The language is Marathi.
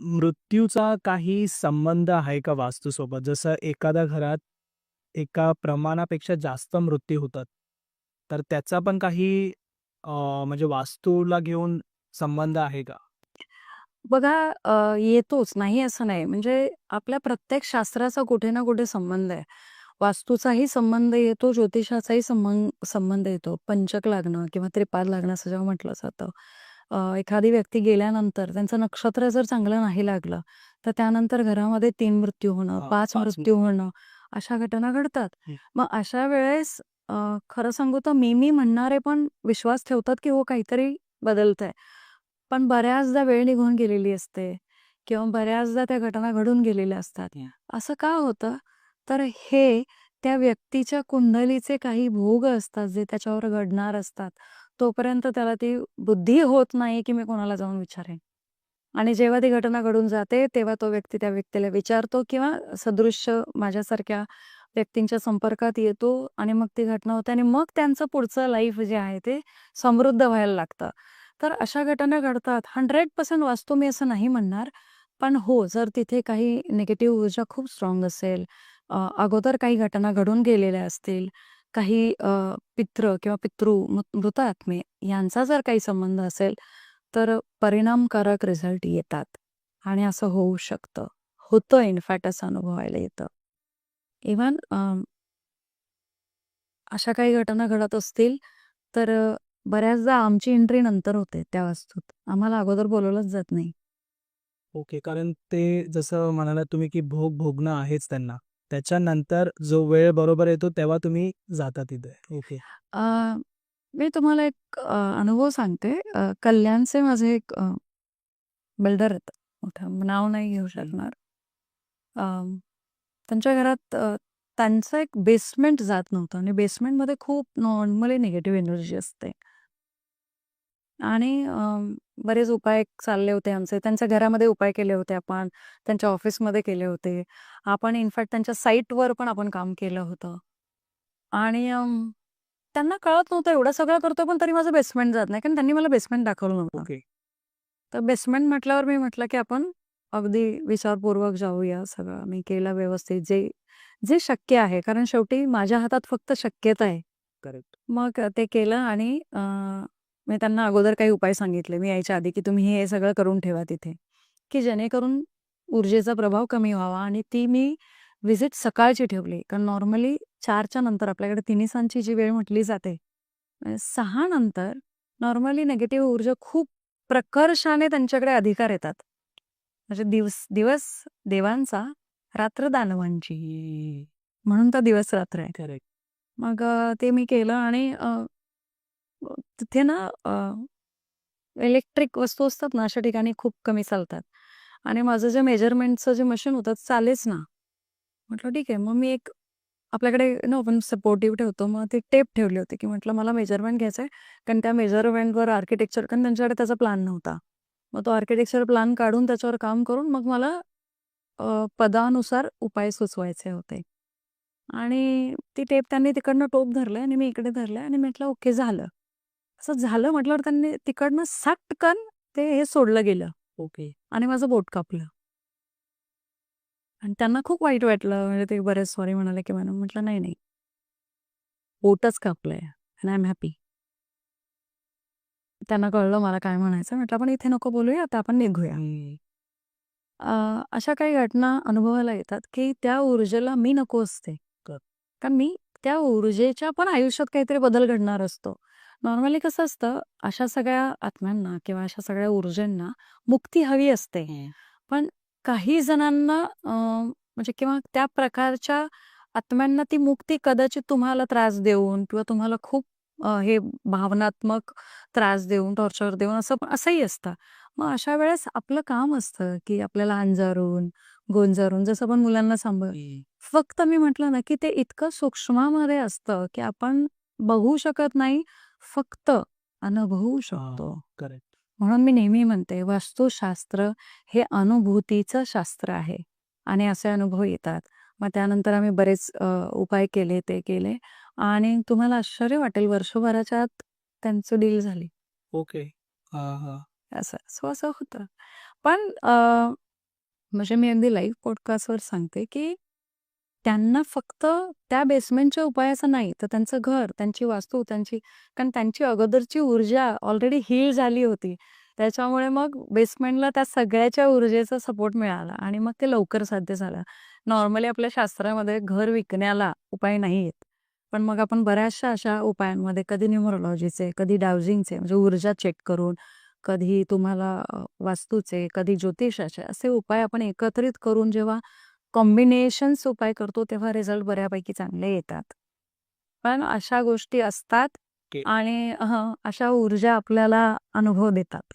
मृत्यूचा काही संबंध आहे का वास्तूसोबत? जसं एखाद्या घरात एका प्रमाणापेक्षा जास्त मृत्यू होतात. तर त्याचा पण काही अं म्हणजे वास्तूला घेऊन संबंध आहे का? बघा अ, येतोच, नाही असं नाही. म्हणजे आपल्या प्रत्येक शास्त्राचा कुठे ना कुठे संबंध आहे. वास्तूचाही संबंध येतो, ज्योतिषाचाही संबंध संबंध येतो. पंचक लागणं किंवा त्रिपाद लागणं असं जेव्हा म्हटलं जातं. एखादी व्यक्ती गेल्यानंतर त्यांचं नक्षत्र जर चांगलं नाही लागलं, तर त्यानंतर घरामध्ये 3 मृत्यू होणं, 5 5 मृत्यू होणं, अशा घटना घडतात. मग अशा वेळेस खरं सांगू तर मी-मी म्हणणारे पण विश्वास ठेवतात, की हो काहीतरी बदलतंय. पण बऱ्याचदा वेळ निघून गेलेली असते किंवा बऱ्याचदा त्या घटना घडून गेलेल्या असतात. असं का होतं? तर हे त्या व्यक्तीच्या कुंडलीचे काही भोग असतात, जे त्याच्यावर घडणार असतात. तोपर्यंत त्याला ती बुद्धी होत नाही, की मी कोणाला जाऊन विचारेन. आणि जेव्हा ती घटना घडून जाते, तेव्हा तो व्यक्ती त्या व्यक्तीला विचारतो किंवा सदृश्य माझ्यासारख्या व्यक्तींच्या संपर्कात येतो आणि मग ती घटना होते आणि मग त्यांचं पुढचं लाईफ जे आहे ते समृद्ध व्हायला लागतं. तर अशा घटना घडतात. 100% वास्तू मी असं नाही म्हणणार. पण हो, जर तिथे काही निगेटिव्ह ऊर्जा खूप स्ट्रॉंग असेल, अ, अगोदर काही घटना घडून गेलेल्या असतील, काही अ, पितृ किंवा पितृ मृत मृतात्मे यांचा जर काही संबंध असेल, तर परिणामकारक रिझल्ट येतात आणि असं होऊ शकतं. होतं इनफॅक्ट असं अनुभवायला येतं. इव्हन अ अशा काही घटना घडत असतील, तर अ, बऱ्याचदा आमची एंट्री नंतर होते त्या वास्तूत. आम्हाला अगोदर बोलावलंच जात नाही. ओके. कारण ते जसं म्हणालात तुम्ही, की भोग भोगणं आहेच त्यांना. त्याच्यानंतर जो वेळ बरोबर येतो तेव्हा तुम्ही जाता तिथे. ओके. अ, मी तुम्हाला एक अ, अनुभव सांगते. अ, कल्याणचे माझे एक बिल्डर आहेत. मोठं नाव नाही घेऊ. शकणार. अ, त्यांच्या घरात अ, त्यांचं एक बेसमेंट जात नव्हतं आणि बेसमेंटमध्ये खूप नॉर्मली निगेटिव्ह एनर्जी असते. आणि अ, बरेच उपाय चालले होते आमचे. त्यांच्या घरामध्ये उपाय केले होते आपण, त्यांच्या ऑफिसमध्ये केले होते. आपण इनफॅक्ट त्यांच्या साईटवर पण आपण काम केलं होतं. आणि अ, त्यांना कळत नव्हतं एवढं सगळं करतोय पण तरी माझं बेसमेंट जात नाही. कारण त्यांनी मला बेसमेंट दाखवलं नव्हतं. ओके. तर बेसमेंट म्हटल्यावर मी म्हटलं, की आपण अगदी विचारपूर्वक जाऊया सगळं. मी केलं व्यवस्थित जे जे शक्य आहे. कारण शेवटी माझ्या हातात फक्त शक्यता आहे. करेक्ट. मग ते केलं आणि अ, मी त्यांना अगोदर काही उपाय सांगितले. मी यायच्या आधी, की तुम्ही हे सगळं करून ठेवा तिथे, की जेणेकरून ऊर्जेचा प्रभाव कमी व्हावा आणि ती मी व्हिजिट सकाळची ठेवली. कारण नॉर्मली 4च्या नंतर आपल्याकडे तिन्हीसांजची जी वेळ म्हटली जाते. 6 नंतर नॉर्मली निगेटिव्ह ऊर्जा खूप प्रकर्षाने त्यांच्याकडे अधिकार येतात. म्हणजे दिवस दिवस देवांचा, रात्र दानवांची. म्हणून तर दिवस-रात्र आहे. करेक्ट. मग ते मी केलं आणि तिथे ना इलेक्ट्रिक वस्तू असतात ना, अशा ठिकाणी खूप कमी चालतात. आणि माझं जे मेजरमेंटचं जे मशीन होतं ते चालेच ना. म्हटलं ठीक आहे. मग मी एक आपल्याकडे ना आपण सपोर्टिव्ह ठेवतो. मग ती टेप ठेवली होती, की म्हटलं मला मेजरमेंट घ्यायचं आहे. कारण त्या मेजरमेंटवर आर्किटेक्चर कारण त्यांच्याकडे त्याचा प्लॅन नव्हता. मग तो आर्किटेक्चर प्लॅन काढून त्याच्यावर काम करून मग मला पदानुसार उपाय सुचवायचे होते. आणि ती टेप त्यांनी तिकडनं टोप धरलंय आणि मी इकडे धरलंय आणि म्हटलं ओके झालं. असं झालं म्हटल्यावर त्यांनी तिकडनं सटकन ते हे सोडलं गेलं ओके. आणि माझं बोट कापलं. आणि त्यांना खूप वाईट वाटलं. म्हणजे ते बरेच सॉरी म्हणाले, की मॅडम म्हटलं, "नाही, नाही." बोटच कापलंय अँड आय एम हॅपी. त्यांना कळलं मला काय म्हणायचं. म्हटलं, "आपण इथे नको बोलूया, आता आपण निघूया." अशा काही घटना अनुभवायला येतात, की त्या ऊर्जेला मी नको असते. कर कारण मी त्या ऊर्जेच्या पण आयुष्यात काहीतरी बदल घडणार असतो. नॉर्मली कसं असतं, अशा सगळ्या आत्म्यांना किंवा अशा सगळ्या ऊर्जेंना मुक्ती हवी असते. पण काही जणांना म्हणजे किंवा त्या प्रकारच्या आत्म्यांना ती मुक्ती कदाचित तुम्हाला त्रास देऊन किंवा तुम्हाला खूप हे भावनात्मक त्रास देऊन, टॉर्चर देऊन असं असंही असतं. मग अशा वेळेस आपलं काम असतं, की आपल्याला अंजारून, गोंजारून जसं आपण मुलांना सांभाळ. फक्त मी म्हटलं ना, की ते इतकं सूक्ष्मामध्ये असतं, की आपण बघू शकत नाही, फक्त अनुभवू शकतो. करेक्ट. म्हणून मी नेहमी म्हणते, वास्तुशास्त्र हे अनुभूतीचं शास्त्र आहे आणि असे अनुभव येतात. मग त्यानंतर आम्ही बरेच उपाय केले, ते केले आणि तुम्हाला आश्चर्य वाटेल वर्षभराच्या आत त्यांचं डील झाली. ओके. असं. सो असं होतं. पण म्हणजे मी अगदी लाईव्ह पॉडकास्टवर सांगते, की त्यांना फक्त त्या बेसमेंटच्या उपायाचं नाही, तर त्यांचं घर, त्यांची वास्तू, त्यांची कारण त्यांची अगोदरची ऊर्जा ऑलरेडी हील झाली होती. त्याच्यामुळे मग बेसमेंटला त्या सगळ्याच्या ऊर्जेचा सपोर्ट मिळाला आणि मग ते लवकर साध्य झालं. नॉर्मली आपल्या शास्त्रामध्ये घर विकण्याला उपाय नाही आहेत. पण मग आपण बऱ्याचशा अशा उपायांमध्ये कधी न्युमरोलॉजीचे कधी डाउजिंगचे म्हणजे ऊर्जा चेक करून, कधी तुम्हाला वास्तूचे, कधी ज्योतिषाचे असे उपाय आपण एकत्रित करून जेव्हा कॉम्बिनेशन्स उपाय करतो, तेव्हा रिझल्ट बऱ्यापैकी चांगले येतात. पण अशा गोष्टी असतात. आणि अशा ऊर्जा आपल्याला अनुभव देतात.